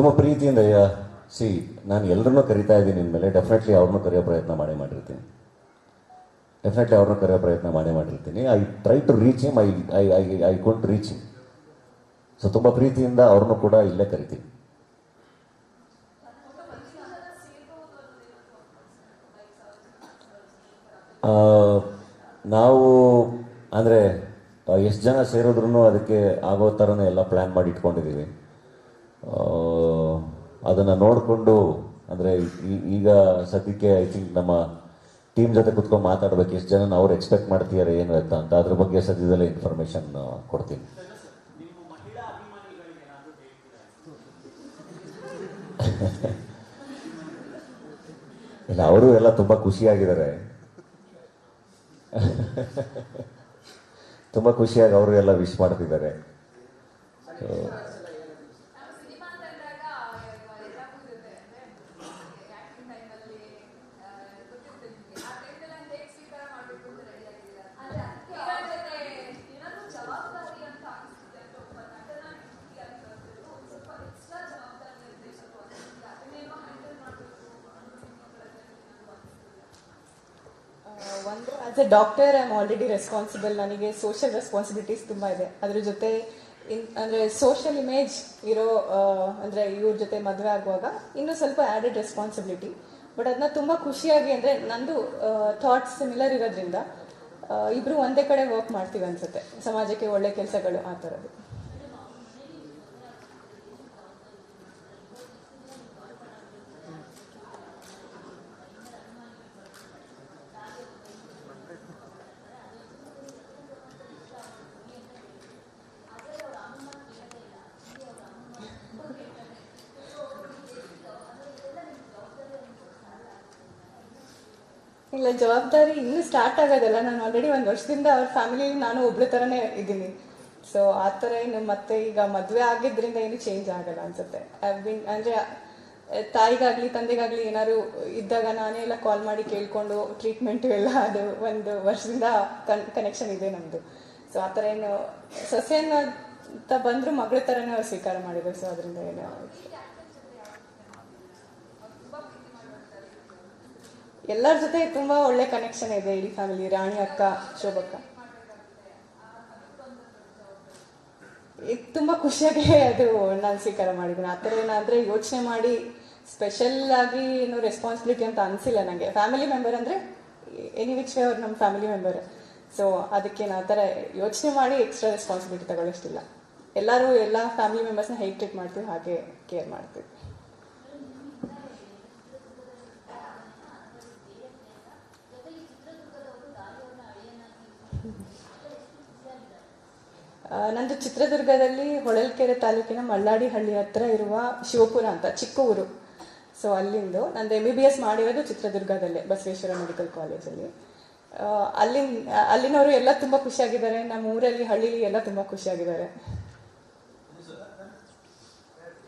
ತುಂಬ ಪ್ರೀತಿಯಿಂದ ಸಿ, ನಾನು ಎಲ್ಲರನ್ನೂ ಕರಿತಾ ಇದ್ದೀನಿ ಅಂದಮೇಲೆ ಡೆಫಿನೆಟ್ಲಿ ಅವ್ರನ್ನೂ ಕರೆಯೋ ಪ್ರಯತ್ನ ಮಾಡೇ ಮಾಡಿರ್ತೀನಿ. ಡೆಫಿನೆಟ್ಲಿ ಅವ್ರನ್ನೂ ಕರೆಯೋ ಪ್ರಯತ್ನ ಮಾಡೇ ಮಾಡಿರ್ತೀನಿ. I try to reach him I I I I can't reach him so ತುಂಬ ಪ್ರೀತಿಯಿಂದ ಅವ್ರನ್ನೂ ಕೂಡ ಇಲ್ಲೇ ಕರಿತೀನಿ. ನಾವು, ಅಂದರೆ ಎಷ್ಟು ಜನ ಸೇರಿದ್ರು ಅದಕ್ಕೆ ಆಗೋ ಥರನೇ ಎಲ್ಲ ಪ್ಲ್ಯಾನ್ ಮಾಡಿ ಇಟ್ಕೊಂಡಿದ್ದೀವಿ. ಅದನ್ನು ನೋಡಿಕೊಂಡು, ಅಂದರೆ ಈಗ ಸದ್ಯಕ್ಕೆ ಐ ಥಿಂಕ್ ನಮ್ಮ ಟೀಮ್ ಜೊತೆ ಕುತ್ಕೊಂಡು ಮಾತಾಡ್ಬೇಕು, ಎಷ್ಟು ಜನ ಅವ್ರು ಎಕ್ಸ್ಪೆಕ್ಟ್ ಮಾಡ್ತಿದ್ದಾರೆ ಏನು ಅಂತ ಅಂತ ಅದ್ರ ಬಗ್ಗೆ ಸದ್ಯದಲ್ಲೇ ಇನ್ಫಾರ್ಮೇಷನ್ ಕೊಡ್ತೀನಿ. ಇಲ್ಲ, ಅವರು ಎಲ್ಲ ತುಂಬ ಖುಷಿಯಾಗಿದ್ದಾರೆ ತುಂಬ ಖುಷಿಯಾಗಿ ಅವರು ಎಲ್ಲ ವಿಶ್ ಮಾಡ್ತಿದ್ದಾರೆ So, ಸಿನಿಮಾ ಅಂತ ಅಂದಾಗ ಎಲ್ಲಕ್ಕೂ ಇರುತ್ತೆ ಅಂದ್ರೆ ಆಕ್ಟಿಂಗ್ ಟೈಮಲ್ಲಿ ಗೊತ್ತಿರುತ್ತೆ ನಿಮಗೆ ಆ ಟೈಮಲ್ಲಿ ನಾನು ಹೇಗೆ ಸ್ವೀಕಾರ ಮಾಡಬೇಕು ಅಂತ ರೆಡಿ ಆಗಿದ್ದೀರಾ ಅಂದ್ರೆ ಅದಕ್ಕೆ ಏನಾದರೂ ಜವಾಬ್ದಾರಿ ಅಂತ ಅನಿಸುತ್ತೆ ಅಂತ ಒಬ್ಬ ನಟನ ಹೆಂಡತಿ ಅಂತ ಅಂದ್ಬಿಟ್ಟು ಒಂದ್ ಸ್ವಲ್ಪ ಎಕ್ಸ್ಟ್ರಾ ಜವಾಬ್ದಾರಿ ಅಂತ ಸ್ವಲ್ಪ ಅನಿಸುತ್ತೆ ಅದನ್ನೇನೋ ಹ್ಯಾಂಡಲ್ ಮಾಡಬೇಕು as a doctor I am already responsible ನನಗೆ ಸೋಷಿಯಲ್ ರೆಸ್ಪಾನ್ಸಿಬಿಲಿಟೀಸ್ ತುಂಬ ಇದೆ. ಅದ್ರ ಜೊತೆ ಇನ್, ಅಂದರೆ ಸೋಷಿಯಲ್ ಇಮೇಜ್ ಇರೋ ಅಂದರೆ ಇವ್ರ ಜೊತೆ ಮದುವೆ ಆಗುವಾಗ ಇನ್ನೂ ಸ್ವಲ್ಪ ಆ್ಯಡೆಡ್ ರೆಸ್ಪಾನ್ಸಿಬಿಲಿಟಿ ಬಟ್ ಅದನ್ನ ತುಂಬ ಖುಷಿಯಾಗಿ ಅಂದರೆ ನಂದು ಥಾಟ್ಸ್ ಸಿಮಿಲರ್ ಇರೋದ್ರಿಂದ ಇಬ್ಬರು ಒಂದೇ ಕಡೆ ವರ್ಕ್ ಮಾಡ್ತೀವಿ ಅನ್ಸುತ್ತೆ. ಸಮಾಜಕ್ಕೆ ಒಳ್ಳೆ ಕೆಲಸಗಳು ಆ ಥರದ್ದು ಇಲ್ಲ, ಜವಾಬ್ದಾರಿ ಇನ್ನೂ ಸ್ಟಾರ್ಟ್ ಆಗೋದಲ್ಲ. ನಾನು ಆಲ್ರೆಡಿ ಒಂದು ವರ್ಷದಿಂದ ಅವ್ರ ಫ್ಯಾಮಿಲಿ ನಾನು ಒಬ್ಳ ಥರನೇ ಇದ್ದೀನಿ ಸೊ ಆ ಥರ ಏನು ಮತ್ತೆ ಈಗ ಮದುವೆ ಆಗಿದ್ದರಿಂದ ಏನು ಚೇಂಜ್ ಆಗಲ್ಲ ಅನ್ಸುತ್ತೆ. ಐ ಬಿನ್ ಅಂದರೆ, ತಾಯಿಗಾಗಲಿ, ತಂದೆಗಾಗಲಿ ಏನಾದ್ರು ಇದ್ದಾಗ ನಾನೇ ಎಲ್ಲ ಕಾಲ್ ಮಾಡಿ ಕೇಳಿಕೊಂಡು ಟ್ರೀಟ್ಮೆಂಟು ಎಲ್ಲ ಅದು ಒಂದು ವರ್ಷದಿಂದ ಕನ್ ಕನೆಕ್ಷನ್ ಇದೆ ನಮ್ಮದು ಸೊ ಆ ಥರ ಏನು ಸೊಸೆಯನ್ನ ಅಂತ ಬಂದರೂ ಮಗಳ ಥರನೇ ಅವ್ರು ಸ್ವೀಕಾರ ಮಾಡಿದ್ರು. ಸೊ ಅದರಿಂದ ಏನು ಎಲ್ಲರ ಜೊತೆ ತುಂಬಾ ಒಳ್ಳೆ ಕನೆಕ್ಷನ್ ಇದೆ ಇಡೀ ಫ್ಯಾಮಿಲಿ ರಾಣಿ ಅಕ್ಕ, ಶೋಭಕ್ಕ. ತುಂಬಾ ಖುಷಿಯಾಗಿ ಅದು ನಾನು ಸ್ವೀಕಾರ ಮಾಡಿದ್ದೀನಿ. ಆ ಥರ ಏನಾದ್ರೆ ಯೋಚನೆ ಮಾಡಿ ಸ್ಪೆಷಲ್ ಆಗಿ ಏನು ರೆಸ್ಪಾನ್ಸಿಬಿಲಿಟಿ ಅಂತ ಅನಿಸಿಲ್ಲ ನನಗೆ ಫ್ಯಾಮಿಲಿ ಮೆಂಬರ್ ಅಂದರೆ ಎನಿ ವಿಚ್ ವೇ ಅವ್ರು ನಮ್ಮ ಫ್ಯಾಮಿಲಿ ಮೆಂಬರ್ ಸೊ ಅದಕ್ಕೆ ಆ ಥರ ಯೋಚನೆ ಮಾಡಿ ಎಕ್ಸ್ಟ್ರಾ ರೆಸ್ಪಾನ್ಸಿಬಿಲಿಟಿ ತಗೊಳ್ಳೋಷ್ಟಿಲ್ಲ. ಎಲ್ಲರೂ ಎಲ್ಲ ಫ್ಯಾಮಿಲಿ ಮೆಂಬರ್ಸ್ನ ಹೇಗೆ ಟ್ರೀಟ್ ಮಾಡ್ತೀವಿ, ಹಾಗೆ ಕೇರ್ ಮಾಡ್ತೀವಿ. ನಂದು ಚಿತ್ರದುರ್ಗದಲ್ಲಿ ಹೊಳಲ್ಕೆರೆ ತಾಲೂಕಿನ ಮಳ್ಳಾಡಿ ಹಳ್ಳಿ ಹತ್ರ ಇರುವ ಶಿವಪುರ ಅಂತ, ಚಿಕ್ಕ ಊರು. ಸೊ ಅಲ್ಲಿಂದು ನಂದು ಎಂ ಬಿ ಬಿ ಎಸ್ ಮಾಡಿರೋದು ಚಿತ್ರದುರ್ಗದಲ್ಲೇ, ಬಸವೇಶ್ವರ ಮೆಡಿಕಲ್ ಕಾಲೇಜಲ್ಲಿ ಅಲ್ಲಿ. ಅಲ್ಲಿನವರು ಎಲ್ಲ ತುಂಬ ಖುಷಿಯಾಗಿದ್ದಾರೆ ನಮ್ಮ ಊರಲ್ಲಿ ಹಳ್ಳಿಲಿ ಎಲ್ಲ ತುಂಬ ಖುಷಿಯಾಗಿದ್ದಾರೆ.